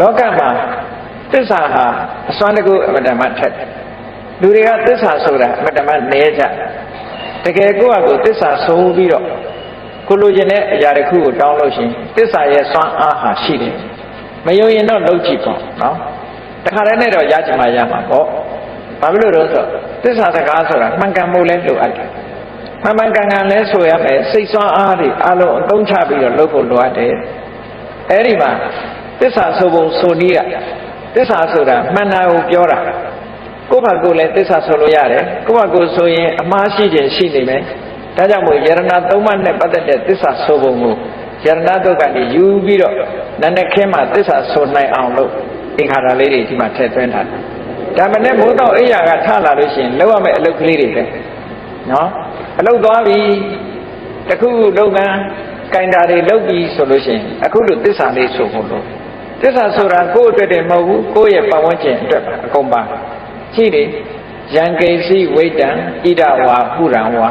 လောကမှာသစ္စာဟာအစွမ်းတကူအမတ္တမထက်တယ်လူတွေကသစ္စာဆိုတာအမတ္တမနဲကြတကယ်ကိုယ့်အကိုသစ္စာဆုံးပြီးတော့ကိုလိုချင်တဲ့အရာတစ်ခုကိုတောင်းလို့ရှိရင်သစ္စာရဲ့စွမ်းအားဟာရှိတယ်မယုံရင်တော့လုပ်ကြည့်ပေါ့နော်တခါတည်းနဲ့တော့ရချင်မှရမှာပေါ့ဘာဖြစ်လို့လဲဆိုတော့သစ္စာစကားဆိုတာမှန်ကန်မှုလဲလိုအပ်တယ်မှန်မှန်ကန်ကန်လဲဆိုရမယ်စိတ်စွမ်းအားတွေအလုံးအသုံးချပြီးတော့လုပ်ဖို့လိုအပ်တယ်အဲ့ဒီမှာ သစ္စာဆိုပုံဆိုနည်းကသစ္စာဆိုတာမှန်တာကိုပြောတာကိုယ့်ဘာကိုယ်လည်းသစ္စာဆိုလို့ရတယ်ကိုယ့်ဘာကိုယ်ဆိုရင်အမှားရှိခြင်းရှိနေမယ်ဒါကြောင့်မို့ယရဏသုံးပါးနဲ့ပတ်သက်တဲ့သစ္စာဆိုပုံကိုယရဏတုတ်ကနေယူပြီးတော့နန္ဒခင်းမှာသစ္စာဆိုနိုင်အောင်လို့အင်္ခါရလေးတွေဒီမှာထည့်သွင်းထားတယ်ဒါမနဲ့မိုးတော့အိယာကထလာလို့ရှိရင်လောက်ရမယ့်အလုပ်ကလေးတွေပဲနော်အလုပ်သွားပြီတခုလုပ်ငန်းကင်တာတွေလုပ်ပြီဆိုလို့ရှိရင်အခုလိုသစ္စာလေးဆိုဖို့လို့ သစ္စာဆိုတာကိုယ့်အတွက်တည်းမဟုတ်ဘူးကိုယ့်ရဲ့ပတ်ဝန်းကျင်အတွက်ပါအကုန်ပါရှိတယ်ယံကေစီဝိတံဣဒဝါပုရံဝါ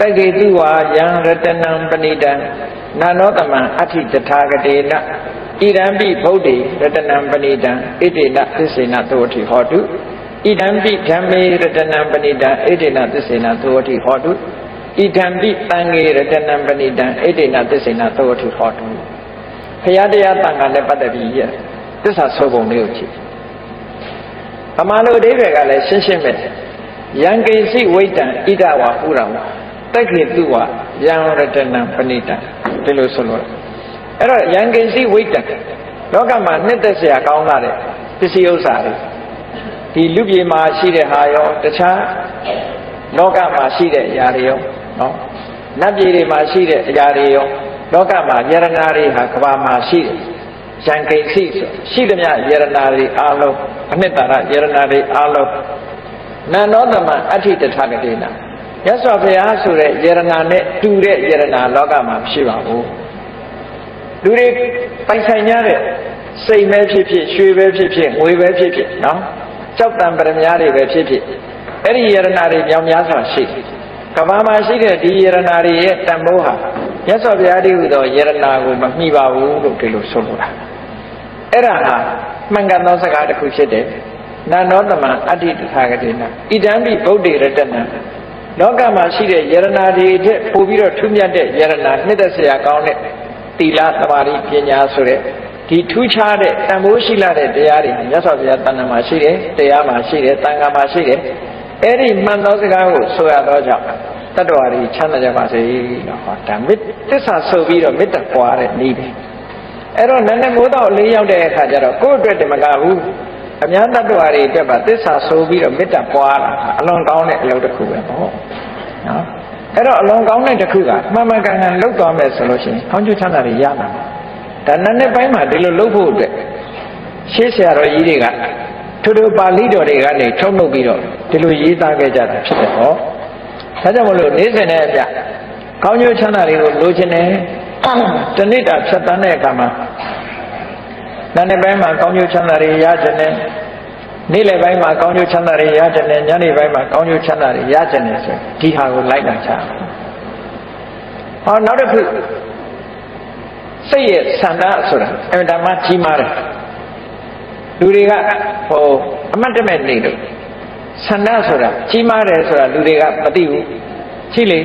တကေတုဝါယံရတနံပဏိတံနာနောတမံအဋ္ဌိတထာဂတေနဣရံပိဗုဒ္ဓေရတနံပဏိတံဣတိနသစ္စေနသောတိဟောတုဣဒံပိဓမ္မေရတနံပဏိတံဣတိနသစ္စေနသောတိဟောတုဣဒံပိတံငေရတနံပဏိတံဣတိနသစ္စေနသောတိဟောတု ဘုရားတရားတန်ခါနဲ့ပတ်သက်ပြီးရသစ္စာဆိုပုံလေးကိုကြည့်အမှန်လို့အဓိပ္ပာယ်ကလည်းရှင်းရှင်းပဲယံကိစီဝိတံဣဒဝါဟူရံတိုက်ခေတုဝါယံရတနံပဏိတံဒီလိုဆိုလို့အဲ့တော့ယံကိစီဝိတံလောကမှာနှစ်သက်စရာကောင်းလာတဲ့ပစ္စည်းဥစ္စာတွေဒီလူပြေမှာရှိတဲ့ဟာရောတခြားလောကမှာရှိတဲ့အရာတွေရောနော်နတ်ပြည်တွေမှာရှိတဲ့အရာတွေရော လောကမှာယရနာတွေဟာကဘာမှာရှိတယ်ယံကိစီဆိုရှိသမျှယရနာတွေအားလုံးအနှစ်သာရယရနာတွေအားလုံးနန္ဒောသမအဋ္ဌိတထကတိနာရသော်ဘုရားဆိုတဲ့ယရနာနဲ့တူတဲ့ယရနာလောကမှာမရှိပါဘူးလူတွေပိုင်ဆိုင်ကြတဲ့စိတ်ပဲဖြစ်ဖြစ်ရွှေပဲဖြစ်ဖြစ်ငွေပဲဖြစ်ဖြစ်နော်ကြောက်တံပရမများတွေပဲဖြစ်ဖြစ်အဲ့ဒီယရနာတွေမြောင်များစွာရှိတယ်ကဘာမှာရှိတဲ့ဒီယရနာတွေရဲ့တန်ဖိုးဟာ ရသော်ဘုရားတည်းဟူသောယရနာကိုမမှီပါဘူးလို့ဒီလိုဆိုလိုတာအဲ့ဒါဟာမှန်ကန်သောစကားတစ်ခုဖြစ်တယ်နန္ဒောတမံအဋ္ဌိတထာဂတိနာဣဒံပိဗုဒ္ဓေရတနံလောကမှာရှိတဲ့ယရနာတွေအထက်ပို့ပြီးတော့ထူးမြတ်တဲ့ယရနာနှစ်သက်စရာကောင်းတဲ့သီလသမာဓိပညာဆိုတဲ့ဒီထူးခြားတဲ့တန်ဖိုးရှိလာတဲ့တရားတွေမြတ်စွာဘုရားတဏ္ဍာမှာရှိတယ်တရားမှာရှိတယ်တန်ခါမှာရှိတယ်အဲ့ဒီမှန်သောစကားကိုဆိုရတော့ကြောင့် တတ္တဝါတွေချမ်းသာကြပါစေလို့ဟောဒါမေတ္သစ္စာဆိုပြီးတော့မေတ္တာပွားတဲ့ဤပဲအဲ့တော့နည်းနည်းမိုးတော့လေးရောက်တဲ့အခါကျတော့ကိုယ့်အတွက်တမကဘူးအများတတ္တဝါတွေအတွက်ပါသစ္စာဆိုပြီးတော့မေတ္တာပွားတာအလွန်ကောင်းတဲ့အလုပ်တစ်ခုပဲပေါ့နော်အဲ့တော့အလွန်ကောင်းတဲ့တစ်ခုကမှန်မှန်ကန်ကန်လုပ်သွားမယ်ဆိုလို့ရှိရင်ကောင်းကျိုးချမ်းသာတွေရမှာဒါနည်းနည်းပိုင်းမှာဒီလိုလုပ်ဖို့အတွက်ရှေးဆရာတော်ကြီးတွေကထို့ထိုပါဠိတော်တွေကနေထုတ်လုပ်ပြီးတော့ဒီလိုရေးသားခဲ့ကြတာဖြစ်တယ်ဟော ဒါကြောင့်မလို့နေ့စဉ်နဲ့အပြကောင်းကျိုးချမ်းသာတွေကိုလိုချင်တယ်တဏိတာဖြတ်တန်းတဲ့အခါမှာနာနေပိုင်းမှာကောင်းကျိုးချမ်းသာတွေရချင်တယ်နေ့လယ်ပိုင်းမှာကောင်းကျိုးချမ်းသာတွေရချင်တယ်ညနေပိုင်းမှာကောင်းကျိုးချမ်းသာတွေရချင်တယ်ဆိုဒီဟာကိုလိုက်လာချဟောနောက်တစ်ခုစိတ်ရဲ့ဆန္ဒဆိုတာအမှန်တမ်းကြီးမားတယ်လူတွေကဟိုအမတ်တမဲ့နေလို့ ဆန္ဒဆိုတာကြီးမားတယ်ဆိုတာလူတွေကမသိဘူးရှိလေ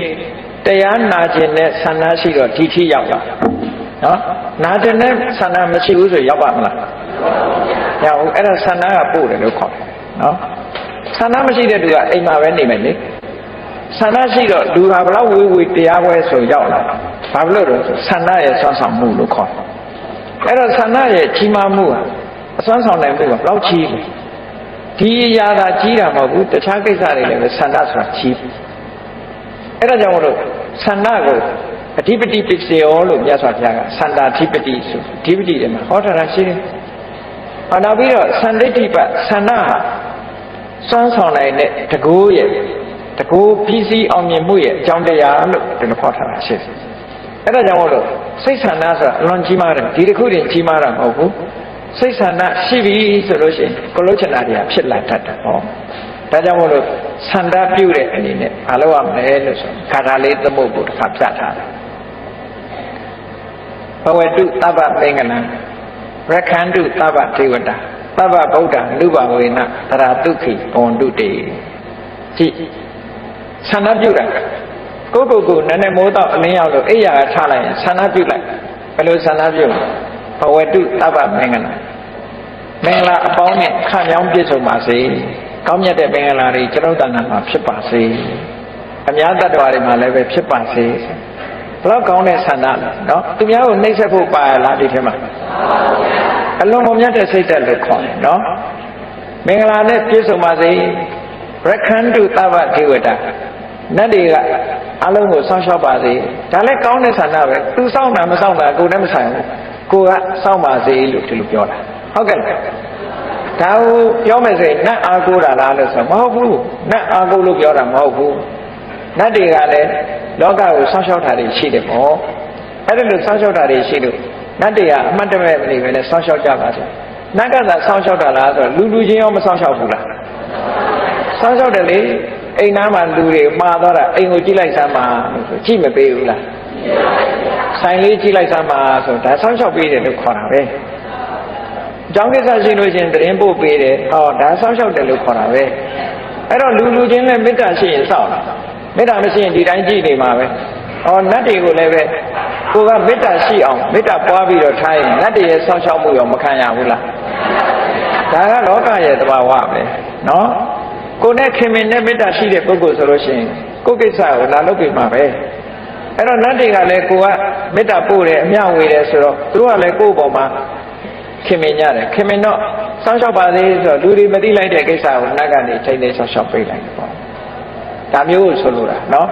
တရားနာခြင်းနဲ့ဆန္ဒရှိတော့ဒီထိရောက်လာနော်နာခြင်းနဲ့ဆန္ဒမရှိဘူးဆိုရောက်ပါမလားရောက်ဘူးအဲ့ဒါဆန္ဒကပို့တယ်လို့ခေါ်တယ်နော်ဆန္ဒမရှိတဲ့သူကအိမ်မှာပဲနေမယ်လေဆန္ဒရှိတော့လူဟာဘလောက်ဝေးဝေးတရားပွဲဆိုရောက်လာဘာလို့လဲဆိုဆန္ဒရဲ့ဆွမ်းဆောင်မှုလို့ခေါ်တယ်အဲ့တော့ဆန္ဒရဲ့ကြီးမားမှုဟာအစွမ်းဆောင်နိုင်မှုကဘလောက်ကြီးလဲ ဒီအရာသာကြီးတာမဟုတ်ဘူးတခြားကိစ္စတွေလည်းပဲဆန္ဒဆိုတာကြီးအဲ့ဒါကြောင့်မလို့ဆန္ဒကိုအဓိပတိပစ္စယောလို့မြတ်စွာဘုရားကဆန္ဒအဓိပတိဆိုအဓိပတိတွေမှာဟောထားတာရှိတယ်။ဟောနောက်ပြီးတော့သန္တိတိပဆန္ဒဟာစွမ်းဆောင်နိုင်တဲ့တကူရဲ့တကူပြီးစီးအောင်မြင်မှုရဲ့အကြောင်းတရားလို့ဒီလိုခေါ်ထားတာရှိတယ်။အဲ့ဒါကြောင့်မလို့စိတ်ဆန္ဒဆိုတာအလွန်ကြီးမားတယ်ဒီတစ်ခုတည်းကြီးမားတာမဟုတ်ဘူး။ စိတ်ဆန္ဒရှိပြီဆိုလို့ရှိရင်ကိုလုံးချင်တာတွေကဖြစ်လာတတ်တယ်ဟော။ဒါကြောင့်မို့လို့ဆန္ဒပြုတဲ့အနေနဲ့မလုပ်ရမယ်လို့ဆိုခါထာလေးသမုတ်ကိုတစ်ခါပြထားတယ်ဘဝတုတပ္ပပင်္ဂလံဘရခန္တုသဗ္ဗဒေဝတာသဗ္ဗဗုဒ္ဓနုဘဝေနသရတုခိဘွန်တုတေကြည့်ဆန္ဒပြုတာကိုယ့်ကိုယ်ကိုနည်းနည်းမိုးတော့အလင်းရောက်လို့အိယာကချလိုက်ရင်ဆန္ဒပြုလိုက်ဘယ်လိုဆန္ဒပြု ဘဝတုသဗ္ဗမင်္ဂလာမင်္ဂလာအပေါင်းနဲ့ခံကြောင်းပြည့်စုံပါစေကောင်းမြတ်တဲ့မင်္ဂလာတွေကျွန်တော်တဏ္ဍာမှာဖြစ်ပါစေအများတ attva တွေမှာလည်းပဲဖြစ်ပါစေဘလောက်ကောင်းတဲ့ဆန္ဒလဲနော်သူများကိုနှိမ့်ဆက်ဖို့ပါလားဒီထဲမှာအလုံးမမြတ်တဲ့စိတ်သက်လို့ခေါ်တယ်နော်မင်္ဂလာနဲ့ပြည့်စုံပါစေရခန္တုသဗ္ဗဒေဝတာနတ်တွေကအလုံးကိုစောင့်ရှောက်ပါစေဒါလည်းကောင်းတဲ့ဆန္ဒပဲသူစောင့်တာမစောင့်တာကိုယ်လည်းမဆိုင်ဘူး ကိုကစောင့်ပါစေလို့ဒီလိုပြောတာဟုတ်ကဲ့လားဒါကိုပြောမယ်ဆိုရင်နတ်အားကိုးတာလားလို့ဆိုမဟုတ်ဘူးနတ်အားကိုးလို့ပြောတာမဟုတ်ဘူးနတ်တွေကလည်းလောကကိုစောင့်ရှောက်တာတွေရှိတယ်ပေါ့အဲ့ဒါလို့စောင့်ရှောက်တာတွေရှိလို့နတ်တွေကအမှတ်တမဲ့မနေပဲနဲ့စောင့်ရှောက်ကြပါစေနတ်ကသာစောင့်ရှောက်တာလားဆိုတော့လူလူချင်းရောမစောင့်ရှောက်ဘူးလားစောင့်ရှောက်တယ်လေအိမ်သားမှာလူတွေမှာသွားတာအိမ်ကိုကြည့်လိုက်စမ်းပါလို့ဆိုကြည့်မပေးဘူးလား ဆိုင်လေးကြည့်လိုက်စမ်းပါဆိုဒါစောင့်ရှောက်ပေးတယ်လို့ခေါ်တာပဲကျောင်းကိစ္စရှိလို့ရှင်တရင်ပို့ပေးတယ်ဟောဒါစောင့်ရှောက်တယ်လို့ခေါ်တာပဲအဲ့တော့လူလူချင်းနဲ့မေတ္တာရှိရင်စောင့်တာမေတ္တာမရှိရင်ဒီတိုင်းကြည့်နေမှာပဲဟောနတ်တွေကိုလည်းပဲကိုကမေတ္တာရှိအောင်မေတ္တာပွားပြီးတော့ထားရင်နတ်တွေရဲ့စောင့်ရှောက်မှုရောမခံရဘူးလားဒါကလောကရဲ့သဘာဝပဲနော်ကိုနဲ့ခင်မင်နဲ့မေတ္တာရှိတဲ့ပုဂ္ဂိုလ်ဆိုလို့ရှိရင်ကိုယ်ကိစ္စကိုလာလုပ်ပြမှာပဲ အဲ့တော့နတ်တွေကလည်းကိုကမေတ္တာပို့တယ်အမျှဝေတယ်ဆိုတော့သူတို့ကလည်းကိုယ့်ဘောမှာခင်မင်ကြတယ်ခင်မင်တော့စောင့်ရှောက်ပါသေးဆိုတော့လူတွေမသိလိုက်တဲ့ကိစ္စကိုနတ်ကနေချိန်နေစောင့်ရှောက်ပေးလိုက်တယ်ပေါ့ဒါမျိုးကိုဆိုလိုတာနော်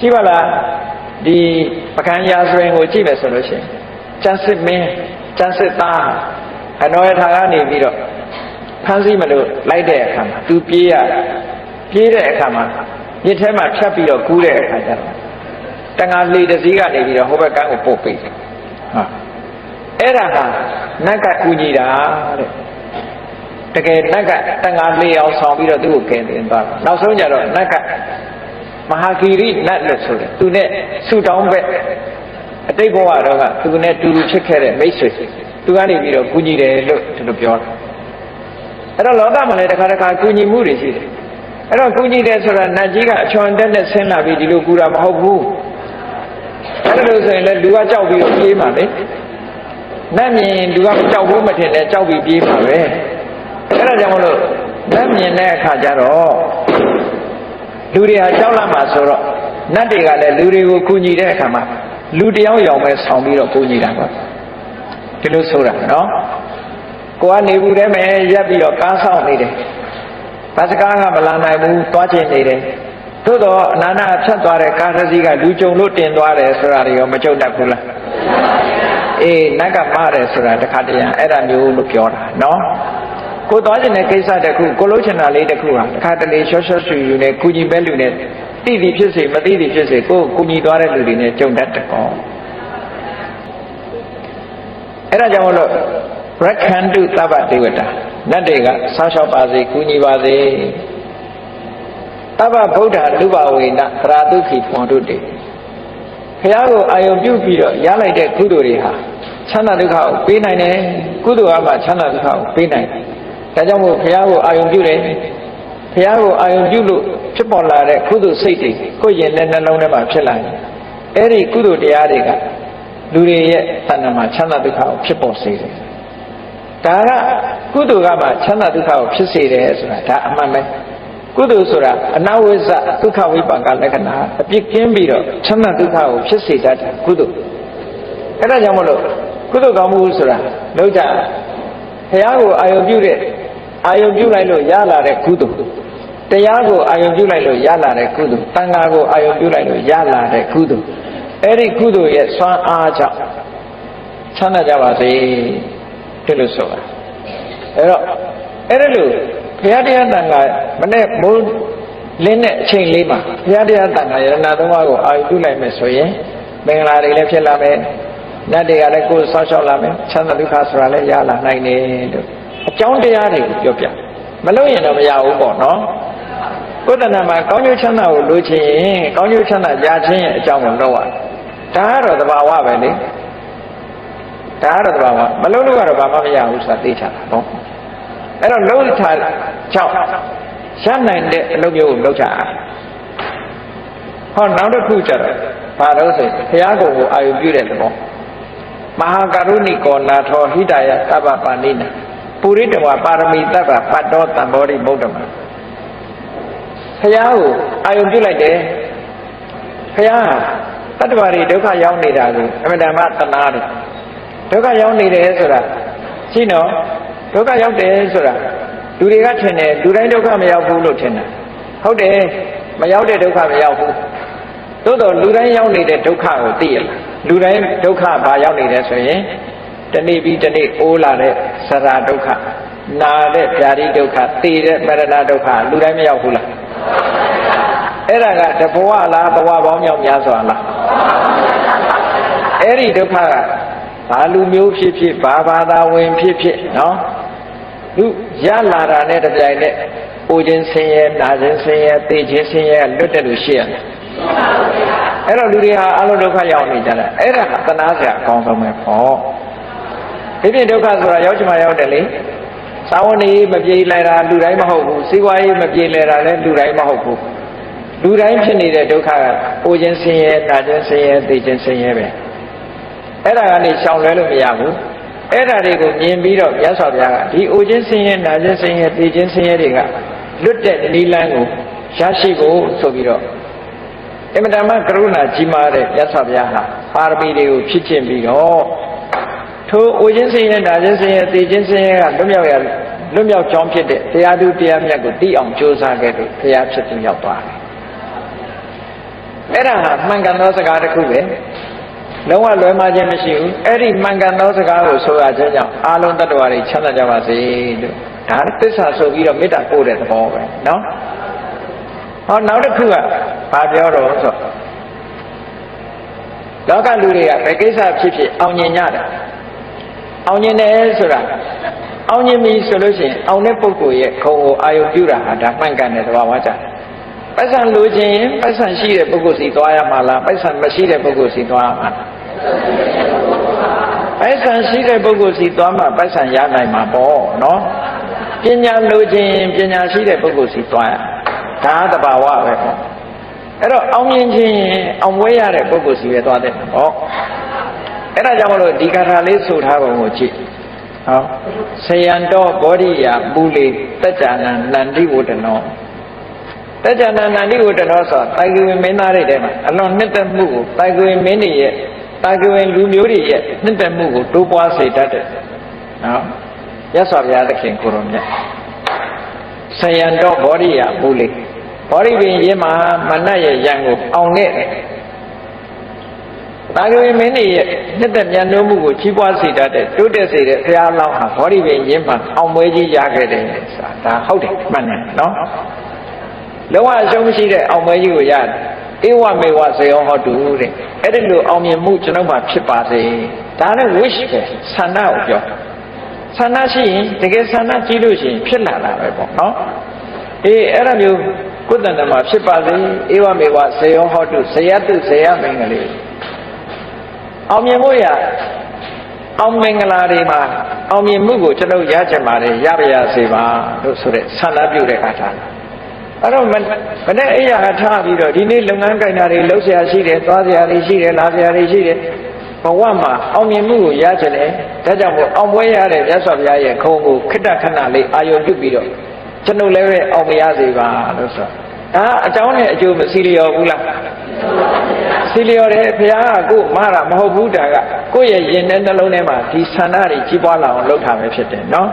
ကြည့်ပါလားဒီပကံရာဇဝင်ကိုကြည့်မယ်ဆိုလို့ရှိရင်ကျန်စစ်မင်းကျန်စစ်သားအနောယထာကနေပြီးတော့ဖမ်းဆီးမလို့လိုက်တဲ့အခါမှာသူပြေးရပြေးတဲ့အခါမှာ မြစ်ထဲမှာဖြတ်ပြီးတော့ကူးတဲ့အခါကျတော့တန်ဃာလေတစည်းကနေပြီးတော့ဟိုဘက်ကန်းကိုပို့ပေးတယ်ဟာအဲ့ဒါဟာနတ်ကကူညီတာတဲ့တကယ်နတ်ကတန်ဃာလေအောင်ဆောင်ပြီးတော့သူ့ကိုကယ်တင်သွားတာနောက်ဆုံးကျတော့နတ်ကမဟာဂီရိနတ်လို့ဆိုတယ်သူနဲ့ဆူတောင်းဘက်အတိတ်ဘဝတော့ကသူနဲ့တူတူဖြစ်ခဲ့တဲ့မိတ်ဆွေသူကနေပြီးတော့ကူညီတယ်လို့ဒီလိုပြောတယ်အဲ့တော့လောကမှာလည်းတစ်ခါတစ်ခါကူညီမှုတွေရှိတယ် အဲ့တော့ကူညီတယ်ဆိုတာနတ်ကြီးကအချွန်တက်နဲ့ဆင်းလာပြီးဒီလိုကူတာမဟုတ်ဘူးအဲ့လိုဆိုရင်လည်းလူကကြောက်ပြီးတော့ပြေးမှာလေနတ်မြင်လူကကြောက်ဘူးမထင်နဲ့ကြောက်ပြီးပြေးမှာပဲအဲ့ဒါကြောင့်မလို့နတ်မြင်တဲ့အခါကျတော့လူတွေဟာကြောက်လာမှာဆိုတော့နတ်တွေကလည်းလူတွေကိုကူညီတဲ့အခါမှာလူတယောက်ယောင်ပဲဆောင်ပြီးတော့ကူညီတာပါဒီလိုဆိုတာနော်ကိုကနေဘူးထဲမှာရက်ပြီးတော့ကားဆောင်နေတယ် ဘတ်စကားကမလာနိုင်ဘူးသွားကျင်နေတယ်သို့တော့အနာနာဖြတ်သွားတဲ့ကားတစ်စီးကလူကြုံလို့တင်သွားတယ်ဆိုတာတွေရောမကြုံတတ်ဘူးလားအေးနတ်ကမှားတယ်ဆိုတာတခါတည်းအဲ့ဒါမျိုးလို့ပြောတာနော်ကိုသွားကျင်တဲ့ကိစ္စတခုကိုလို့ချင်တာလေးတခုဟာတခါတလေရှော့ရှော့ရှူယူနဲ့ကုညီပဲလူနဲ့သိသည်ဖြစ်စေမသိသည်ဖြစ်စေကိုကုညီသွားတဲ့လူတွေနဲ့ကြုံတတ်တယ်ကောအဲ့ဒါကြောင့်မလို့ ရခန္တုသဗ္ဗဒေဝတာနတ်တွေကဆောင်းလျှောက်ပါစေကူညီပါစေသဗ္ဗဗုဒ္ဓလူပဝေနသရာတုခိဖွန်တုတေဘုရားကိုအာယုံပြုပြီးတော့ရလိုက်တဲ့ကုသိုလ်တွေဟာချမ်းသာဒုက္ခကိုပေးနိုင်တယ်ကုသိုလ်အမှချမ်းသာဒုက္ခကိုပေးနိုင်တယ်ဒါကြောင့်မို့ဘုရားကိုအာယုံပြုတယ်ဘုရားကိုအာယုံပြုလို့ဖြစ်ပေါ်လာတဲ့ကုသိုလ်စိတ်တွေကိုယ့်ရင်နဲ့နှလုံးထဲမှာဖြစ်လာတယ်အဲ့ဒီကုသိုလ်တရားတွေကလူတွေရဲ့သဏ္ဍာန်မှာချမ်းသာဒုက္ခကိုဖြစ်ပေါ်စေတယ် ဒါကကုသိုလ်ကမှချမ်းသာဒုက္ခကိုဖြစ်စေတယ်ဆိုတာဒါအမှန်ပဲကုသိုလ်ဆိုတာအနဝိဇ္ဇဒုက္ခဝိပါကလက္ခဏာအပြစ်ကင်းပြီးတော့ချမ်းသာဒုက္ခကိုဖြစ်စေတတ်တယ်ကုသိုလ်အဲ့ဒါကြောင့်မလို့ကုသိုလ်ကောင်းမှုဆိုတာလောက်ကြဘုရားကိုအာယုံပြုတဲ့အာယုံပြုလိုက်လို့ရလာတဲ့ကုသိုလ်တရားကိုအာယုံပြုလိုက်လို့ရလာတဲ့ကုသိုလ်တန်ခါကိုအာယုံပြုလိုက်လို့ရလာတဲ့ကုသိုလ်အဲ့ဒီကုသိုလ်ရဲ့စွမ်းအားကြောင့်ချမ်းသာကြပါစေ ဒီလိုဆိုတာအဲ့တော့အဲ့ဒါလို့ဘုရားတရားတန်ခါမနဲ့မိုးလင်းတဲ့အချိန်လေးမှာဘုရားတရားတန်ခါယရဏသုံးပါးကိုအာရုံပြုလိုက်မယ်ဆိုရင်မင်္ဂလာတွေလည်းဖြစ်လာမယ်နတ်တွေကလည်းကိုယ်ဆောက်ရှောက်လာမယ်ချမ်းသာဒုက္ခဆိုတာလည်းရလာနိုင်တယ်လို့အကြောင်းတရားတွေကိုပြောပြမလို့ရင်တော့မရဘူးပေါ့နော်ကိုယ်တဏ္ဍာမှာကောင်းကျိုးချမ်းသာကိုလိုချင်ရင်ကောင်းကျိုးချမ်းသာရခြင်းရဲ့အကြောင်းကိုလုပ်ရဒါကတော့သဘာဝပဲလေ ဒါကတော့တဘာဝမလုံးလို့ကတော့ဘာမှမရဘူးဆိုတာသိချတာပေါ့အဲ့တော့လုံးထားကြောင့်ရနိုင်တဲ့အလုပ်မျိုးကိုလုပ်ချတာဟောနောက်တစ်ခုကျတော့ဘာလို့ဆိုဘုရားကိုယ်ကိုအာယုပြုတဲ့သဘောမဟာကရုဏိကောနာထောဟိတယသဗ္ဗပါဏိနာပုရိတဝပါရမီတဗ္ဗပတ်တော်တံဘောရိမုဒ္ဓမဘုရားကိုအာယုပြုလိုက်တယ်ဘုရားတတ္တဝါတွေဒုက္ခရောက်နေတာကိုအမှန်တမ်းသနာတယ် ဒုက္ခရောက်နေတယ်ဆိုတာရှိနော်ဒုက္ခရောက်တယ်ဆိုတာလူတွေကထင်တယ်လူတိုင်းဒုက္ခမရောက်ဘူးလို့ထင်တယ်ဟုတ်တယ်မရောက်တဲ့ဒုက္ခမရောက်ဘူးသို့တော့လူတိုင်းရောက်နေတဲ့ဒုက္ခကိုသိရလားလူတိုင်းဒုက္ခဘာရောက်နေတယ်ဆိုရင်တနေ့ပြီးတနေ့အိုးလာတဲ့စရာဒုက္ခနာတဲ့ဗျာတိဒုက္ခသိတဲ့မရဏဒုက္ခလူတိုင်းမရောက်ဘူးလားအဲ့ဒါကတဘဝလားဘဝပေါင်းမြောက်များစွာလားအဲ့ဒီဒုက္ခက ဘာလူမျိုးဖြစ်ဖြစ်ဘာဘာသာဝင်ဖြစ်ဖြစ်နော်လူရလာတာနဲ့တပြိုင်နက်အိုခြင်းဆင်းရဲနာခြင်းဆင်းရဲသိခြင်းဆင်းရဲလွတ်တဲ့လူရှိရတယ်အဲ့တော့လူတွေဟာအလုံးဒုက္ခရောက်နေကြတယ်အဲ့ဒါကသနာစရာအကောင်းဆုံးပဲပေါ့ဒီပြင်ဒုက္ခဆိုတာရောက်ချင်မှရောက်တယ်လေသာဝဏီမပြေးလဲတာလူတိုင်းမဟုတ်ဘူးစီဝါရေးမပြေးလဲတာလည်းလူတိုင်းမဟုတ်ဘူးလူတိုင်းဖြစ်နေတဲ့ဒုက္ခကအိုခြင်းဆင်းရဲနာခြင်းဆင်းရဲသိခြင်းဆင်းရဲပဲ အဲ့ဒါကနေရှောင်လွဲလို့မရဘူးအဲ့ဒါတွေကိုမြင်ပြီးတော့မြတ်စွာဘုရားကဒီအိုခြင်းဆင်းရဲနာခြင်းဆင်းရဲသိခြင်းဆင်းရဲတွေကလွတ်တဲ့နိလန်းကိုရရှိဖို့ဆိုပြီးတော့အမတမကရုဏာကြီးမားတဲ့မြတ်စွာဘုရားဟာပါရမီတွေကိုဖြည့်ကျင့်ပြီးတော့ထိုအိုခြင်းဆင်းရဲနာခြင်းဆင်းရဲသိခြင်းဆင်းရဲကလွတ်မြောက်ရလွတ်မြောက်ကြောင်းဖြစ်တဲ့တရားသူတရားမြတ်ကိုသိအောင်ကြိုးစားခဲ့လို့ဘုရားဖြစ်သူရောက်သွားတယ်အဲ့ဒါဟာမှန်ကန်သောစကားတစ်ခုပဲ လုံးဝလွဲမှားခြင်းမရှိဘူးအဲ့ဒီမှန်ကန်သောစကားကိုဆိုရခြင်းကြောင့်အာလုံးတ attva တွေချမ်းသာကြပါစေလို့ဒါသစ္စာဆိုပြီးတော့မေတ္တာပို့တဲ့သဘောပဲနော်ဟောနောက်တစ်ခုကဘာပြောတော့ဆိုလောကလူတွေကဘယ်ကိစ္စဖြစ်ဖြစ်အောင်မြင်ကြတယ်အောင်မြင်တယ်ဆိုတာအောင်မြင်ပြီဆိုလို့ရှိရင်အောင်တဲ့ပုဂ္ဂိုလ်ရဲ့ခုံကိုအာယုပြုတာဟာဒါမှန်ကန်တဲ့သဘာဝကြတယ်ပိုက်ဆံလိုချင်ရင်ပိုက်ဆံရှိတဲ့ပုဂ္ဂိုလ်စီသွားရမှာလားပိုက်ဆံမရှိတဲ့ပုဂ္ဂိုလ်စီသွားရမှာလား ပိုက်ဆံရှိတဲ့ပုဂ္ဂိုလ်စီသွားမှပိုက်ဆံရနိုင်မှာပေါ့နော်ပညာလိုချင်ပညာရှိတဲ့ပုဂ္ဂိုလ်စီသွားရဒါသဘာဝပဲပေါ့အဲ့တော့အောင်မြင်ခြင်းအောင်ပွဲရတဲ့ပုဂ္ဂိုလ်စီပဲသွားတဲ့ပေါ့အဲ့ဒါကြောင့်မလို့ဒီကာထာလေးဆိုထားပုံကိုကြည့်ဟောဆယံတော်ဘောဓိယာပူလေတကြနံနန္တိဝတ္တနောတကြနာနန္ဒီဝတ္တနောဆိုတိုင်ကဝင်မင်းသားတွေထဲမှာအလွန်နှစ်သက်မှုကိုတိုင်ကဝင်မင်းတွေရဲ့ တိုင်ကဝင်လူမျိုးတွေရဲ့နှစ်သက်မှုကိုတိုးပွားစေတတ်တယ်နော်ရသော်ဘုရားသခင်ကိုရောမြတ်ဆယံတော်ဘောဓိယပူလေဘောဓိပင်ရင်းမှာမနတ်ရဲ့ရံကိုအောင်ခဲ့တာကဝင်မင်းတွေရဲ့နှစ်သက်မြန်နှိုးမှုကိုကြီးပွားစေတတ်တဲ့တိုးတက်စေတဲ့ဘုရားလောင်းဟာဘောဓိပင်ရင်းမှာအောင်ပွဲကြီးရခဲ့တယ်ဆိုတာဒါဟုတ်တယ်မှန်တယ်နော်လုံးဝအရှုံးမရှိတဲ့အောင်ပွဲကြီးကိုရတယ် ဧဝမေဝစေယောဟောတုတဲ့အဲ့ဒီလိုအောင်မြင်မှုကျွန်တော်မှဖြစ်ပါစေဒါနဲ့ wish ပဲဆန္ဒကိုပြောဆန္ဒရှိရင်တကယ်ဆန္ဒကြီးလို့ရှိရင်ဖြစ်လာတာပဲပေါ့နော်အေးအဲ့ဒါမျိုးကုသန္တမှာဖြစ်ပါစေဧဝမေဝစေယောဟောတုဇယတုဇယမင်္ဂလေးအောင်မြင်ဖို့ရအောင်မင်္ဂလာတွေမှာအောင်မြင်မှုကိုကျွန်တော်ရချင်ပါတယ်ရပါရစေပါလို့ဆိုတဲ့ဆန္ဒပြုတဲ့အခါထား အဲ့တော့မနေ့အိယာထားပြီးတော့ဒီနေ့လုပ်ငန်းကိုင်တာတွေလှုပ်ရှားရှိတယ်သွားစရာတွေရှိတယ်လာစရာတွေရှိတယ်ဘဝမှာအောင်မြင်မှုကိုရချင်တယ်ဒါကြောင့်မို့အောင်ပွဲရတဲ့မြတ်စွာဘုရားရဲ့ခုံကိုခိတ္တခဏလေးအာယုံပြုပြီးတော့ကျွန်ုပ်လည်းပဲအောင်မရစေပါလို့ဆိုဒါအကြောင်းနဲ့အကျိုးမစီလျော်ဘူးလားစီလျော်တယ်ဘုရားကကို့မှားတာမဟုတ်ဘူးတာကကိုယ့်ရဲ့ရင်ထဲနှလုံးထဲမှာဒီဆန္ဒတွေကြီးပွားလာအောင်လုပ်ထားပဲဖြစ်တယ်နော်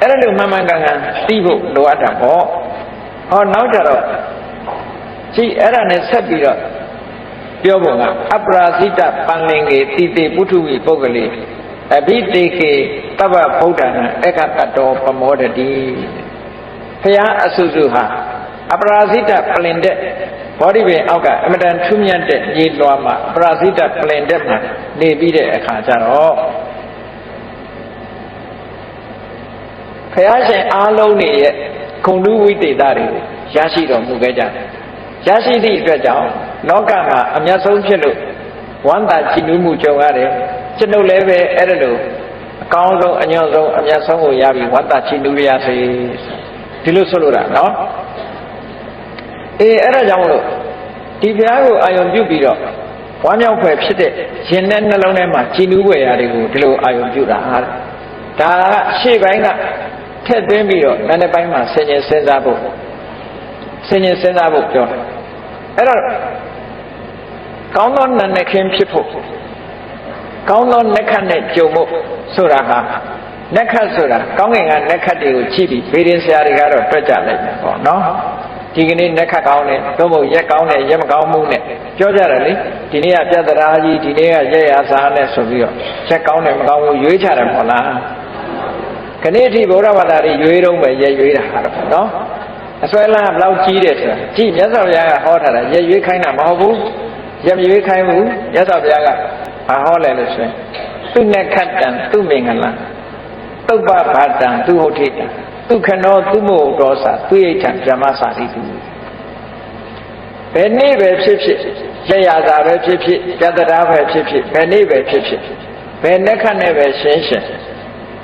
အဲ့ဒါလို့မှန်မှန်ကန်ကန်သိဖို့လိုအပ်တာပေါ့ဟောနောက်ကြတော့ကြည့်အဲ့ဒါနဲ့ဆက်ပြီးတော့ပြောပုံကအပရာဇိတပန်လင်ကေတိတေပုထုဝိပုဂ္ဂလိအဘိတေကေတဗ္ဗဗုဒ္ဓနာအက္ခတတောပမောတတိဖျားအစုစုဟာအပရာဇိတပလင်တဲ့ဘောဓိပင်အောက်ကအမတန်ထူးမြတ်တဲ့ညီလွှာမှာအပရာဇိတပလင်တဲ့မှာနေပြီးတဲ့အခါကျတော့ ဖျားရှင်အားလုံးနေရဲ့ခုံလူဝိတေတာတွေရရှိတော်မူခဲ့ကြတယ်ရရှိသည့်အတွက်ကြောင့်လောကမှာအမျက်ဆုံးဖြစ်လို့ဝမ်းသာကြည်နူးမှုကြုံရတယ်ကျွန်ုပ်လည်းပဲအဲ့ဒါလိုအကောင်းဆုံးအညွန့်ဆုံးအမြတ်ဆုံးကိုရပြီဝတ္တချီနူရစေဒီလိုဆိုလိုတာနော်အေးအဲ့ဒါကြောင့်မလို့ဒီဘုရားကိုအာယုံပြုပြီးတော့ဝမ်းမြောက်ဖွယ်ဖြစ်တဲ့ရင်နဲ့နှလုံးထဲမှာကြည်နူးဖွယ်ရာတွေကိုဒီလိုအာယုံပြုတာဟာဒါကရှေ့ပိုင်းက ထက်သွင်းပြီးတော့နာနေပိုင်းမှာဆင်ញင်စဉ်းစားဖို့ဆင်ញင်စဉ်းစားဖို့ပြောတယ်အဲ့တော့ကောင်းသောနာနေခင်းဖြစ်ဖို့ကောင်းသောနက္ခတ်နဲ့ကြုံဖို့ဆိုတာဟာနက္ခတ်ဆိုတာကောင်းကင်ကနက္ခတ်တွေကိုကြည့်ပြီးဗေဒင်ဆရာတွေကတော့တွက်ကြလိုက်တယ်ပေါ့နော်ဒီကနေ့နက္ခတ်ကောင်းတယ်သို့မဟုတ်ရက်ကောင်းတယ်ရက်မကောင်းမှုနဲ့ပြောကြတယ်လေဒီနေ့ကပြဿနာကြီးဒီနေ့ကရက်ရစားနဲ့ဆိုပြီးတော့ရက်ကောင်းတယ်မကောင်းဘူးရွေးချတယ်ပေါ့လား ခနေ့အထိဗုဒ္ဓဘာသာတွေရွေးတော့မယ်ရက်ရွေးတာဟာတော့နော်အစွဲလန်းဘလောက်ကြီးတယ်ဆိုတာကြည့်မြတ်စွာဘုရားကဟောထားတာရက်ရွေးခိုင်းတာမဟုတ်ဘူးရက်မရွေးခိုင်းဘူးမြတ်စွာဘုရားကဘာဟောလဲလို့ဆိုရင်သူနက္ခတံသူမင်္ဂလံတုပ္ပဘာတံသူဟုတ်ထိတံဒုက္ခနောသူမို့တော်စာသူဣဋ္ဌံဗြဟ္မစာတိတုဘယ်နေ့ပဲဖြစ်ဖြစ်ရရတာပဲဖြစ်ဖြစ်ပြတ္တရာပဲဖြစ်ဖြစ်ဘယ်နေ့ပဲဖြစ်ဖြစ်ဘယ်နှက်ခတ်နဲ့ပဲရှင်းရှင်း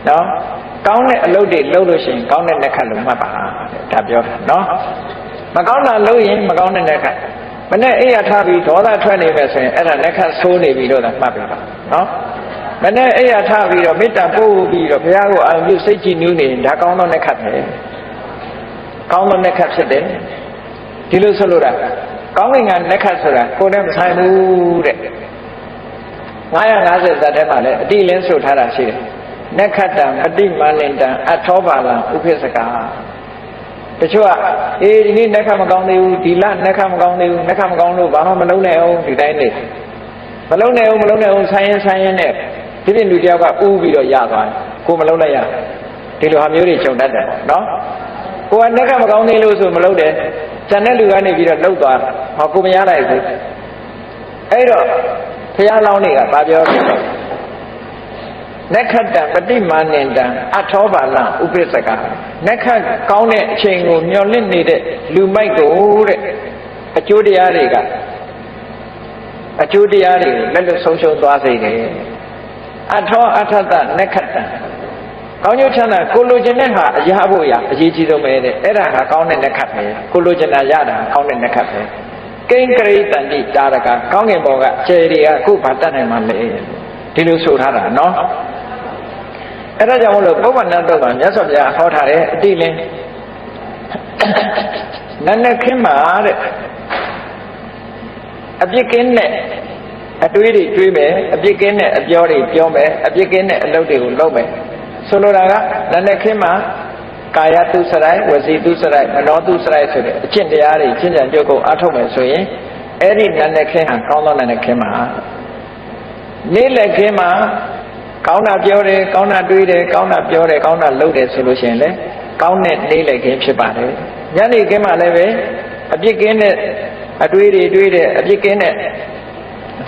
နော် ကောင်းတဲ့အလုပ်တွေလုပ်လို့ရှိရင်ကောင်းတဲ့နှက်ခတ်လို့မှတ်ပါဒါပြောတာနော်မကောင်းတာလုပ်ရင်မကောင်းတဲ့နှက်ခတ်မနဲ့အိယာထားပြီးဒေါသထွက်နေမယ်ဆိုရင်အဲ့ဒါနှက်ခတ်ဆိုးနေပြီလို့သာမှတ်ပြပါနော်မနဲ့အိယာထားပြီးတော့မေတ္တာပို့ပြီးတော့ဘုရားကိုအာရုံပြုစိတ်ကြည်နူးနေရင်ဒါကောင်းသောနှက်ခတ်ပဲကောင်းသောနှက်ခတ်ဖြစ်တယ်ဒီလိုဆိုလို့တာကောင်းကင်ကနှက်ခတ်ဆိုတာကိုယ်နဲ့မဆိုင်ဘူးတဲ့950ဇတ်ထဲမှာလည်းအတိလင်းဆိုထားတာရှိတယ် နက္ခတံပฏิမန္တံအထောပါလံဥပိ္ပစကာတချို့ကအေးဒီနေ့နက္ခမကောင်းသေးဘူးဒီလနက္ခမကောင်းသေးဘူးနက္ခမကောင်းလို့ဘာမှမလုပ်နိုင်အောင်ဒီတိုင်းနေမလုပ်နိုင်အောင်မလုပ်နိုင်အောင်ဆိုင်းရင်ဆိုင်းရင်နဲ့ဒီပြင်လူတယောက်ကဥပြီးတော့ရသွားတယ်ကိုမလုပ်လိုက်ရဒီလိုဟာမျိုးတွေကြုံတတ်တယ်နော်ကိုကနက္ခမကောင်းသေးလို့ဆိုမလုပ်တယ်ကျန်တဲ့လူကနေပြီးတော့လှုပ်သွားဟောကိုမရလိုက်ဘူးအဲ့တော့ဘုရားလောင်းတွေကဗာပြောတယ် နက္ခတံပฏิမာနန္တံအထောပါလံဥပိ္ပစကနက္ခကောင်းတဲ့အချိန်ကိုမျောလင့်နေတဲ့လူမိုက်ကိုတဲ့အကျိုးတရားတွေကအကျိုးတရားတွေလက်လွတ်ဆုံးရှုံးသွားစေတယ်အထောအထတနက္ခတံကောင်းကျိုးချမ်းသာကိုလိုချင်တဲ့ဟာအရာဖို့ရအရေးကြီးဆုံးပဲတဲ့အဲ့ဒါဟာကောင်းတဲ့နက္ခတ်ပဲကိုလိုချင်တာရတာကောင်းတဲ့နက္ခတ်ပဲကိန်းကရိတန်တိတာရကကောင်းကင်ဘောကခြေတွေကခုဘာတတ်နိုင်မှလဲဒီလိုဆိုထားတာနော် အဲ့ဒါကြောင့်မလို့ပုဗ္ဗနာတော့ကမြတ်စွာဘုရားဟောထားတယ်အတိလင်းနတ်နဲ့ခင်းမှာတဲ့အပြစ်ကင်းတဲ့အတွေးတွေတွေးမယ်အပြစ်ကင်းတဲ့အပြောတွေပြောမယ်အပြစ်ကင်းတဲ့အလုပ်တွေကိုလုပ်မယ်ဆိုလိုတာကနတ်နဲ့ခင်းမှာကာယတုစရိုက်ဝစီတုစရိုက်မနောတုစရိုက်ဆိုတဲ့အကျင့်တရားတွေကျင့်ကြံကြုတ်ကုန်အထုတ်မယ်ဆိုရင်အဲ့ဒီနတ်နဲ့ခင်းဟာကောင်းသောနတ်နဲ့ခင်းမှာနေ့လက်ခင်းမှာ ကောင်းတာပြောတယ်ကောင်းတာတွေးတယ်ကောင်းတာပြောတယ်ကောင်းတာလုပ်တယ်ဆိုလို့ရှိရင်လေကောင်းတဲ့နေ့လက်ခင်းဖြစ်ပါတယ်ညနေခင်းမှာလည်းပဲအပြစ်ကင်းတဲ့အတွေးတွေတွေးတယ်အပြစ်ကင်းတဲ့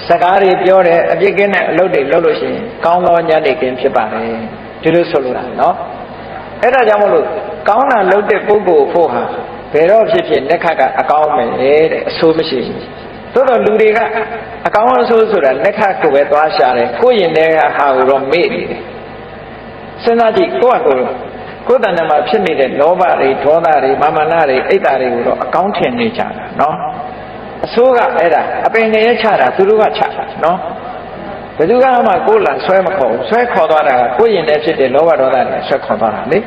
စကားတွေပြောတယ်အပြစ်ကင်းတဲ့အလုပ်တွေလုပ်လို့ရှိရင်ကောင်းသောညနေခင်းဖြစ်ပါတယ်ဒီလိုဆိုလိုတာနော်အဲ့ဒါကြောင့်မလို့ကောင်းတာလုပ်တဲ့ပုဂ္ဂိုလ်ဖို့ဟာဘယ်တော့ဖြစ်ဖြစ်လက်ခတ်ကအကောင်းမယ်တဲ့အဆိုးမရှိဘူး သို့တော့လူတွေကအကောင်းအဆိုးဆိုတာလက်ခတ်ကိုပဲသွားရှာတယ်ကိုယ့်ရင်ထဲကဟာကိုတော့မေ့နေတယ်စဉ်းစားကြည့်ကိုယ့်အကိုယ်ကိုယ်တဏ္ဍာမှာဖြစ်နေတဲ့လောဘတွေဒေါသတွေမာမနတွေအိတ်တာတွေကိုတော့အကောင်းထင်နေကြတာနော်အဆိုးကအဲ့ဒါအပင်ငရဲချတာသူတို့ကချတာနော်ဘယ်သူကမှကိုယ်လာဆွဲမခေါ်ဘူးဆွဲခေါ်သွားတာကကိုယ်ရင်ထဲဖြစ်တဲ့လောဘဒေါသတွေဆွဲခေါ်သွားတာလေ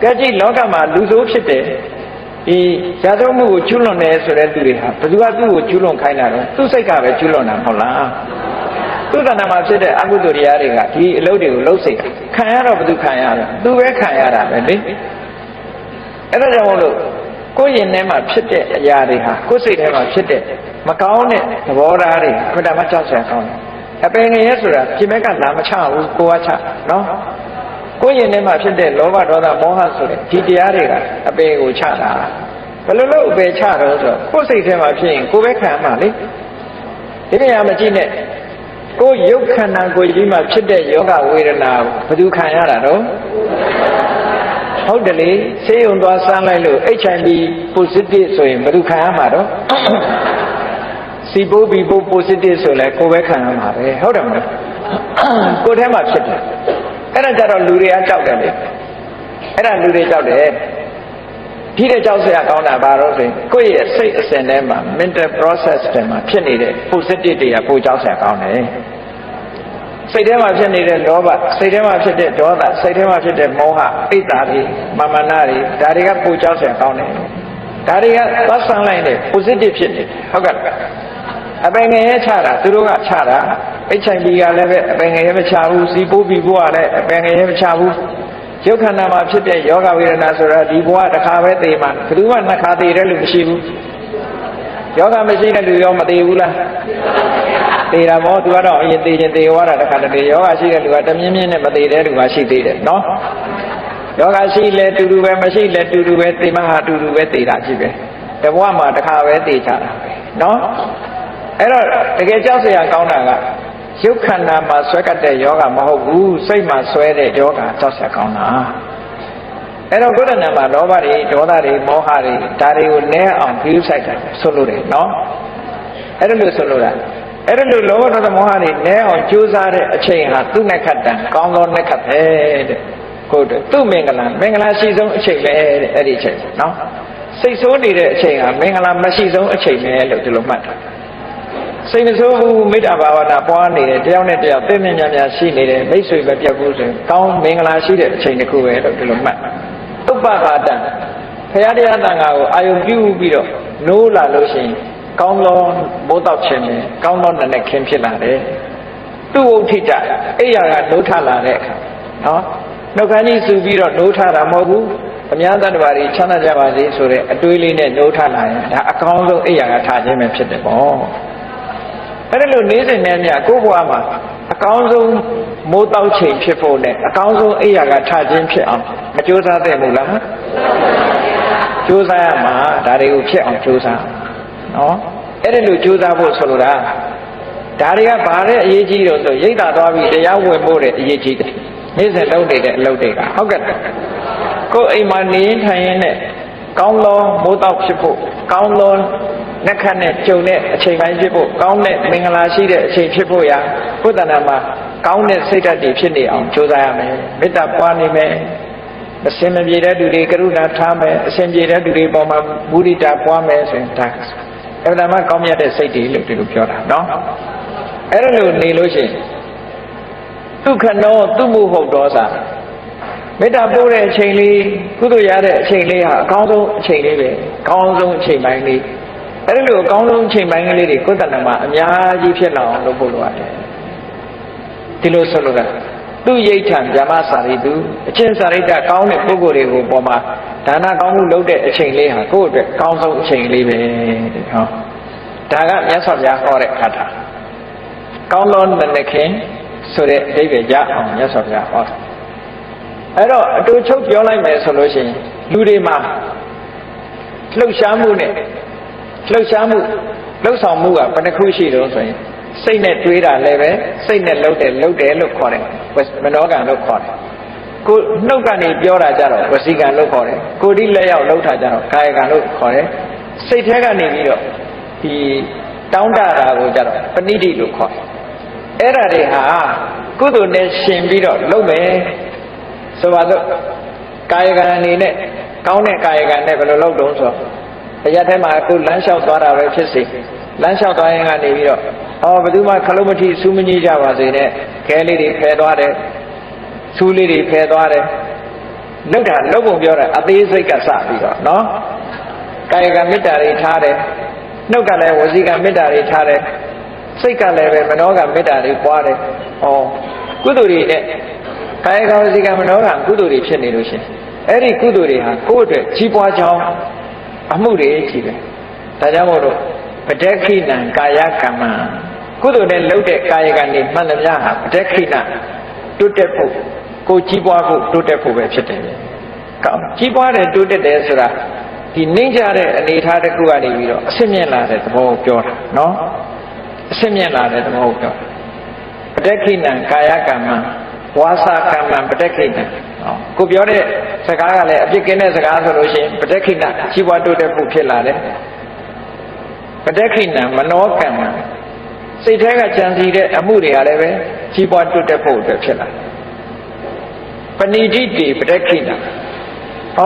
ကြည့်ကြည့်လောကမှာလူဆိုးဖြစ်တဲ့ ဒီဇာတုမှုကိုကျွလွန်တယ်ဆိုတဲ့သူတွေဟာဘယ်သူကသူ့ကိုကျွလွန်ခိုင်းတာတော့သူ့စိတ်ကပဲကျွလွန်တာမဟုတ်လားသူ့တဏ္ဍာမှာဖြစ်တဲ့အကုသိုလ်တရားတွေကဒီအလုပ်တွေကိုလှုပ်စိတ်ခံရတော့ဘယ်သူခံရလဲသူပဲခံရတာပဲလေအဲ့ဒါကြောင့်မို့လို့ကိုယ်ရင်ထဲမှာဖြစ်တဲ့အရာတွေဟာကိုယ်စိတ်ထဲမှာဖြစ်တဲ့မကောင်းတဲ့သဘောထားတွေအမှန်တမ်းကြောက်စရာကောင်းတယ်အပင်ငရဲဆိုတာပြင်မဲ့ကလာမချဘူးကိုကချနော် ကိုယ်ရင်ထဲမှာဖြစ်တဲ့လောဘဒေါသမောဟဆိုတဲ့ဒီတရားတွေကအပင်ကိုချတာဘယ်လိုလုပ်အပင်ချတော့ဆိုတော့ကိုယ်စိတ်ထဲမှာဖြစ်ရင်ကိုယ်ပဲခံမှာလေဒီနေရာမှာကြည့်နဲ့ကိုယ်ရုပ်ခန္ဓာကိုယ်ကြီးမှာဖြစ်တဲ့ယောဂဝေဒနာဘယ်သူခံရတာတော့ဟုတ်တယ်လေဆေးရုံသွားစမ်းလိုက်လို့ HIV positive ဆိုရင်ဘယ်သူခံရမှာတော့စီပိုးဘီပိုး positive ဆိုလဲကိုယ်ပဲခံရမှာပဲဟုတ်တယ်မလားကိုယ်ထဲမှာဖြစ်တယ် အဲ့ဒါကြတော့လူတွေကကြောက်တယ်လေအဲ့ဒါလူတွေကြောက်တယ်ဒီတဲ့ကြောက်စရာကောင်းတာဘာလို့ဆိုရင်ကိုယ့်ရဲ့စိတ်အစဉ်ထဲမှာ mental process တွေမှာဖြစ်နေတဲ့ positive တွေကပိုကြောက်စရာကောင်းတယ်စိတ်ထဲမှာဖြစ်နေတဲ့လောဘစိတ်ထဲမှာဖြစ်တဲ့ဒေါသစိတ်ထဲမှာဖြစ်တဲ့မောဟအိတ်တာတွေမာမနာတွေဒါတွေကပိုကြောက်စရာကောင်းတယ်ဒါတွေကသတ်ဆန်းလိုက်တဲ့ positive ဖြစ်နေဟုတ်ကဲ့ အပင်ငယ်ရဲ့ချတာသူတို့ကချတာ HIV ကလည်းပဲအပင်ငယ်ရဲ့မချဘူးစီပိုးပြီးဘွားလည်းအပင်ငယ်ရဲ့မချဘူးရုပ်ခန္ဓာမှာဖြစ်တဲ့ယောဂဝေဒနာဆိုတာဒီဘဝတစ်ခါပဲသိမှာဘယ်သူမှနှစ်ခါသိတဲ့လူမရှိဘူးယောဂမရှိတဲ့လူရောမသိဘူးလားသိတာပေါ့သူကတော့အရင်သိချင်းသိသွားတာတစ်ခါတည်းယောဂရှိတဲ့လူကတမြင်းမြင်းနဲ့မသိတဲ့လူကရှိသေးတယ်နော်ယောဂရှိလဲတူတူပဲမရှိလဲတူတူပဲသိမှဟာတူတူပဲသိတာရှိပဲတဘဝမှာတစ်ခါပဲသိချတာပဲနော် အဲ့တော့တကယ်ကြောက်စရာကောင်းတာကရုပ်ခန္ဓာမှာဆွဲကပ်တဲ့ယောဂမဟုတ်ဘူးစိတ်မှာဆွဲတဲ့ယောဂကြောက်စရာကောင်းတာအဲ့တော့ဘုရားနာမှာလောဘတွေဒေါသတွေမောဟတွေဒါတွေကိုနည်းအောင်ပြုဆိုင်တာဆိုလို့တယ်နော်အဲ့ဒါလို့ဆိုလို့လားအဲ့ဒါလို့လောဘဒေါသမောဟတွေနည်းအောင်ကြိုးစားတဲ့အချိန်ဟာသူ့နဲ့ခတ်တန်ကောင်းသောနဲ့ခတ်ပဲတဲ့ဟုတ်တယ်သူ့မင်္ဂလာမင်္ဂလာရှိဆုံးအချိန်ပဲတဲ့အဲ့ဒီအချိန်နော်စိတ်ဆိုးနေတဲ့အချိန်ဟာမင်္ဂလာမရှိဆုံးအချိန်ပဲလို့ဒီလိုမှတ်တာ စိတ်မဆိုးဘူးမေတ္တာဘာဝနာပွားနေတယ်တယောက်နဲ့တယောက်သိမြင်များများရှိနေတယ်မိတ်ဆွေပဲပြတ်ဘူးဆိုရင်ကောင်းမင်္ဂလာရှိတဲ့အချိန်တစ်ခုပဲလို့ဒီလိုမှတ်ဥပ္ပပါဒံဘုရားတရားတန်ခါကိုအာယုံပြုပြီးတော့နိုးလာလို့ရှိရင်ကောင်းသောမိုးတောက်ခြင်းနဲ့ကောင်းသောနနဲ့ခင်းဖြစ်လာတယ်သူ့ဝဋ္ထိတအိယာကနိုးထလာတဲ့အခါနော်နှုတ်ခမ်းကြီးစူပြီးတော့နိုးထတာမဟုတ်ဘူးအများတတ္တဝါတွေချမ်းသာကြပါစေဆိုတဲ့အတွေးလေးနဲ့နိုးထလာရင်ဒါအကောင်းဆုံးအိယာကထခြင်းပဲဖြစ်တယ်ပေါ့ အဲ့ဒါလို့နေ့စဉ်နဲ့မြကိုယ့်ဘဝမှာအကောင်းဆုံးမိုးတောက်ချိန်ဖြစ်ဖို့နဲ့အကောင်းဆုံးအိယာကထခြင်းဖြစ်အောင်မကြိုးစားသင့်ဘူးလားကြိုးစားရမှာဒါတွေကိုဖြစ်အောင်ကြိုးစားနော်အဲ့ဒါလို့ကြိုးစားဖို့ဆိုလိုတာဒါတွေကဘာတဲ့အရေးကြီးတော့ဆိုရိတ်တာသွားပြီးတရားဝင်ဖို့တဲ့အရေးကြီးတယ်နေ့စဉ်လုပ်နေတဲ့အလုပ်တွေကဟုတ်ကဲ့ကိုယ်အိမ်မှာနေရင်ထိုင်ရင်နဲ့ကောင်းသောမိုးတောက်ဖြစ်ဖို့ကောင်းသော နှက်ခတ်နဲ့ကြုံတဲ့အချိန်ပိုင်းဖြစ်ဖို့ကောင်းတဲ့မင်္ဂလာရှိတဲ့အချိန်ဖြစ်ဖို့ရာဘုဒ္ဓနာမှာကောင်းတဲ့စိတ်ဓာတ်တွေဖြစ်နေအောင်ကြိုးစားရမယ်မေတ္တာပွားနေမယ်အစင်မပြေတဲ့သူတွေကရုဏာထားမယ်အစင်ပြေတဲ့သူတွေပေါ်မှာမုဒိတာပွားမယ်ဆိုရင်ဒါအဲ့ဒါမှကောင်းမြတ်တဲ့စိတ်တွေလို့ဒီလိုပြောတာနော်အဲ့ဒါလို့နေလို့ရှိရင်ဒုက္ခနောသူမှုဟုတ်တော်စာမေတ္တာပို့တဲ့အချိန်လေးကုသိုလ်ရတဲ့အချိန်လေးဟာအကောင်းဆုံးအချိန်လေးပဲအကောင်းဆုံးအချိန်ပိုင်းလေး အဲ့ဒီလိုအကောင်းဆုံးအချိန်ပိုင်းကလေးတွေကိုယ်တဏ္ဍမှာအများကြီးဖြစ်လာအောင်လုပ်ဖို့လိုရတယ်ဒီလိုဆိုလိုတာသူရိဋ္ဌံဗြဟ္မစာရိတုအချင်းစာရိတ္တကောင်းတဲ့ပုဂ္ဂိုလ်တွေကိုပေါ်မှာဒါနကောင်းမှုလုပ်တဲ့အချိန်လေးဟာကိုယ့်အတွက်ကောင်းဆုံးအချိန်လေးပဲတဲ့ဟောဒါကမြတ်စွာဘုရားဟောတဲ့ခါတာကောင်းသောနခင်ဆိုတဲ့အဓိပ္ပာယ်ကြအောင်မြတ်စွာဘုရားဟောတာအဲ့တော့အတူချုပ်ပြောလိုက်မယ်ဆိုလို့ရှိရင်လူတွေမှာလှုပ်ရှားမှုနဲ့ လှုပ်ရှားမှုလှုပ်ဆောင်မှုကဘယ်နှခုရှိတော့ဆိုရင်စိတ်နဲ့တွေးတာလည်းပဲစိတ်နဲ့လှုပ်တယ်လှုပ်တယ်လို့ခေါ်တယ်မနောကံလို့ခေါ်တယ်ကိုနှုတ်ကနေပြောတာကြတော့ဝစီကံလို့ခေါ်တယ်ကိုဒီလက်ရောက်လှုပ်တာကြတော့ကာယကံလို့ခေါ်တယ်စိတ်ထဲကနေပြီးတော့ဒီတောင်းတတာကိုကြတော့ပဏိတိလို့ခေါ်တယ်အဲ့ဒါတွေဟာကုသိုလ်နဲ့ရှင်ပြီးတော့လုပ်မယ်ဆိုပါတော့ကာယကံအနေနဲ့ကောင်းတဲ့ကာယကံနဲ့ဘယ်လိုလုပ်တုံးဆို အရထဲမှာအခုလမ်းလျှောက်သွားတာပဲဖြစ်စေလမ်းလျှောက်သွားရင်ကနေပြီးတော့အော်ဘယ်သူမှခလုံးမထီစူးမကြီးကြပါစေနဲ့ခဲလေးတွေဖယ်သွားတယ်စူးလေးတွေဖယ်သွားတယ်လောက်တာလောက်ပုံပြောတာအသေးစိတ်ကစပြီးတော့နော်ကာယကမေတ္တာတွေထားတယ်နှုတ်ကလည်းဝစီကမေတ္တာတွေထားတယ်စိတ်ကလည်းပဲမနောကမေတ္တာတွေပွားတယ်ဩကုသိုလ်တွေနဲ့ကာယကဝစီကမနောကကုသိုလ်တွေဖြစ်နေလို့ရှင်အဲ့ဒီကုသိုလ်တွေဟာကိုယ့်အတွက်ကြီးပွားကြောင်း အမှုတွေကြီးပဲဒါကြောင့်မို့လို့ပဋက္ခိနံကာယကမ္မကုသိုလ်နဲ့လုပ်တဲ့ကာယကံတွေမှန်သမျှဟာပဋက္ခိနတိုးတက်ဖို့ကိုကြီးပွားဖို့တိုးတက်ဖို့ပဲဖြစ်တယ်။ကောင်းကြီးပွားတယ်တိုးတက်တယ်ဆိုတာဒီနှိမ့်ကြတဲ့အနေအထားတစ်ခုကနေပြီးတော့အဆင့်မြင့်လာတဲ့သဘောကိုပြောတာနော်။အဆင့်မြင့်လာတဲ့သဘောကိုပြောတာပဋက္ခိနံကာယကမ္မ ဝါစာကမ္မပဋက္ခိနံကိုပြောတဲ့စကားကလည်းအပြစ်ကင်းတဲ့စကားဆိုလို့ရှိရင်ပဋက္ခိနကြီးပွားတိုးတက်ဖို့ဖြစ်လာတယ်ပဋက္ခိဏမနောကံစိတ်ထဲကကြံစီတဲ့အမှုတွေကလည်းပဲကြီးပွားတိုးတက်ဖို့အတွက်ဖြစ်လာပဏိတိတိပဋက္ခိနာဩ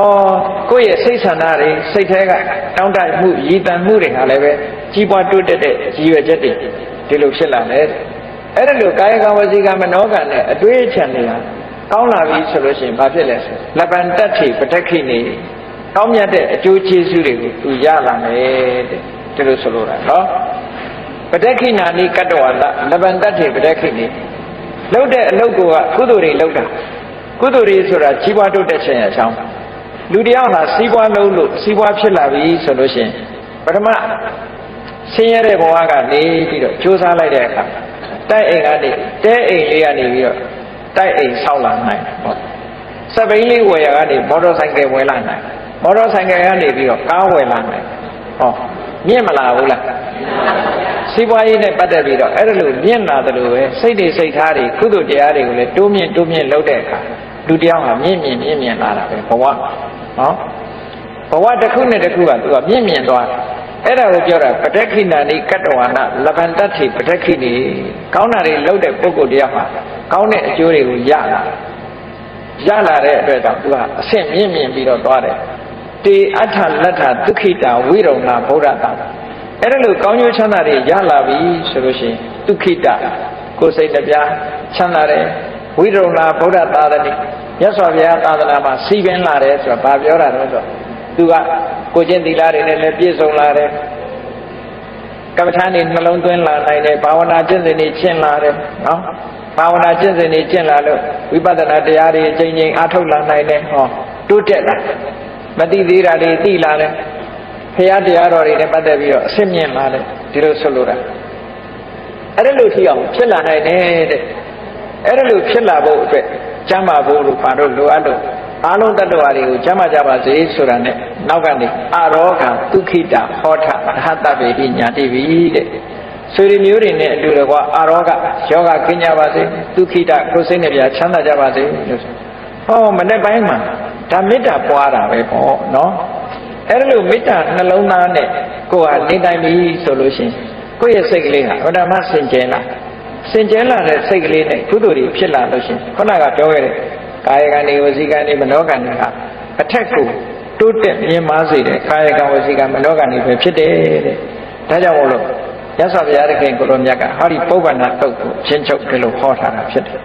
ကိုယ့်ရဲ့စိတ်ဆန္ဒတွေစိတ်ထဲကတောင်းတမှုရည်တန်မှုတွေဟာလည်းပဲကြီးပွားတိုးတက်တဲ့ရည်ရွယ်ချက်တွေဒီလိုဖြစ်လာတယ် အဲ့ဒါလိုကာယကံဝစီကံမနောကံနဲ့အတွေ့အကြုံတွေဟာကောင်းလာပြီဆိုလို့ရှိရင်ဘာဖြစ်လဲဆိုလပ္ပန္တ္ထိပဋက္ခိနေကောင်းမြတ်တဲ့အကျိုးကျေးဇူးတွေကိုသူရလာမယ်တဲ့ဒီလိုဆိုလိုတာနော်ပဋက္ခိနာနိကတ္တဝါလလပ္ပန္တ္ထိပဋက္ခိနေလှုပ်တဲ့အလုပ်ကကုသိုလ်တွေလှုပ်တာကုသိုလ်တွေဆိုတာကြီးပွားတိုးတက်ခြင်းအကြောင်းလူတယောက်ဟာစီးပွားလုံးလို့စီးပွားဖြစ်လာပြီဆိုလို့ရှိရင်ပထမဆင်းရဲတဲ့ဘဝကနေပြီးတော့ကြိုးစားလိုက်တဲ့အခါ တိုက်အိမ်ကနေတဲအိမ်လေးကနေပြီးတော့တိုက်အိမ်ဆောက်လာနိုင်ဟုတ်စပိန်လေးဝယ်ရကနေမော်တော်ဆိုင်ကယ်ဝယ်လာနိုင်မော်တော်ဆိုင်ကယ်ကနေပြီးတော့ကားဝယ်လာနိုင်ဟောမြင့်မလာဘူးလားစီးပွားရေးနဲ့ပတ်သက်ပြီးတော့အဲ့ဒါလိုမြင့်လာတယ်လို့ပဲစိတ်တွေစိတ်ထားတွေကုသိုလ်တရားတွေကိုလည်းတိုးမြင့်တိုးမြင့်လုပ်တဲ့အခါလူတယောက်ဟာမြင့်မြင့်မြင့်မြင့်လာတာပဲဘဝနော်ဘဝတစ်ခုနဲ့တစ်ခုကသူကမြင့်မြင့်သွားတယ် အဲ့ဒါကိုပြောတာပဋက္ခိနာနိကတ္တဝါနလဗန္တတိပဋက္ခိနိကောင်းတာတွေလုပ်တဲ့ပုဂ္ဂိုလ်တရားမှာကောင်းတဲ့အကျိုးတွေကိုရလာရလာတဲ့အတွက်ကြောင့်သူကအဆင့်မြင့်မြင့်ပြီးတော့သွားတယ်တေအဋ္ဌလတ္ထဒုက္ခိတာဝိရုံနာဗုဒ္ဓတာအဲ့ဒါလို့ကောင်းကျိုးချမ်းသာတွေရလာပြီဆိုလို့ရှိရင်ဒုက္ခိတကိုယ်စိတ်နှပြချမ်းသာတယ်ဝိရုံနာဗုဒ္ဓသာသနိမြတ်စွာဘုရားသာသနာမှာစီပင်လာတယ်ဆိုတာဘာပြောတာလဲဆိုတော့ သူကကိုကျင့်သီလတွေနဲ့လည်းပြည့်စုံလာတယ်ကမ္မထာနေနှလုံးသွင်းလာနိုင်တယ်ဘာဝနာကျင့်စဉ်တွေကျင့်လာတယ်နော်ဘာဝနာကျင့်စဉ်တွေကျင့်လာလို့ဝိပဿနာတရားတွေအချိန်ချင်းအားထုတ်လာနိုင်တယ်ဟောတိုးတက်လာမသိသေးတာတွေသိလာတယ်ဖရာတရားတော်တွေနဲ့ပတ်သက်ပြီးတော့အစစ်မြင့်လာတယ်ဒီလိုဆိုလိုတာအဲ့ဒါလို့ထီအောင်ဖြစ်လာနိုင်တယ်တဲ့အဲ့ဒါလို့ဖြစ်လာဖို့အတွက်ကျမ်းမာဖို့လို့ဘာလို့လိုအပ်လို့ အားလုံးတတ္တဝါတွေကိုကျမ်းမာကြပါစေဆိုတာနဲ့နောက်ကနေအရောဂံဒုက္ခိတဟောထရဟတပေတိညာတိပြီတဲ့ဆွေတွေမျိုးတွေနဲ့အတူတကွအာရောဂယောဂကင်းကြပါစေဒုက္ခိတကိုယ်စိတ်နဲ့ပြချမ်းသာကြပါစေလို့ဆိုဟောမနေ့ပိုင်းမှာဒါမေတ္တာပွားတာပဲပေါ့နော်အဲ့ဒါလို့မေတ္တာနှလုံးသားနဲ့ကိုယ်ဟာနေတိုင်းပြီဆိုလို့ရှိရင်ကိုယ့်ရဲ့စိတ်ကလေးဟာဗဒမစင်ကြယ်လာစင်ကြယ်လာတဲ့စိတ်ကလေးနဲ့ကုသိုလ်တွေဖြစ်လာလို့ရှိရင်ခုနကပြောခဲ့တဲ့ ကာယကံတွေဝစီကံတွေမနောကံတွေဟာအထက်ကိုတိုးတက်မြင်မာစေတဲ့ကာယကံဝစီကံမနောကံတွေပဲဖြစ်တယ်တဲ့ဒါကြောင့်မို့လို့ရသော်ဘုရားသခင်ကိုလိုမြတ်ကဟောဒီပုဗ္ဗနာတုတ်ကိုရှင်းချုပ်တယ်လို့ဟောထားတာဖြစ်တယ်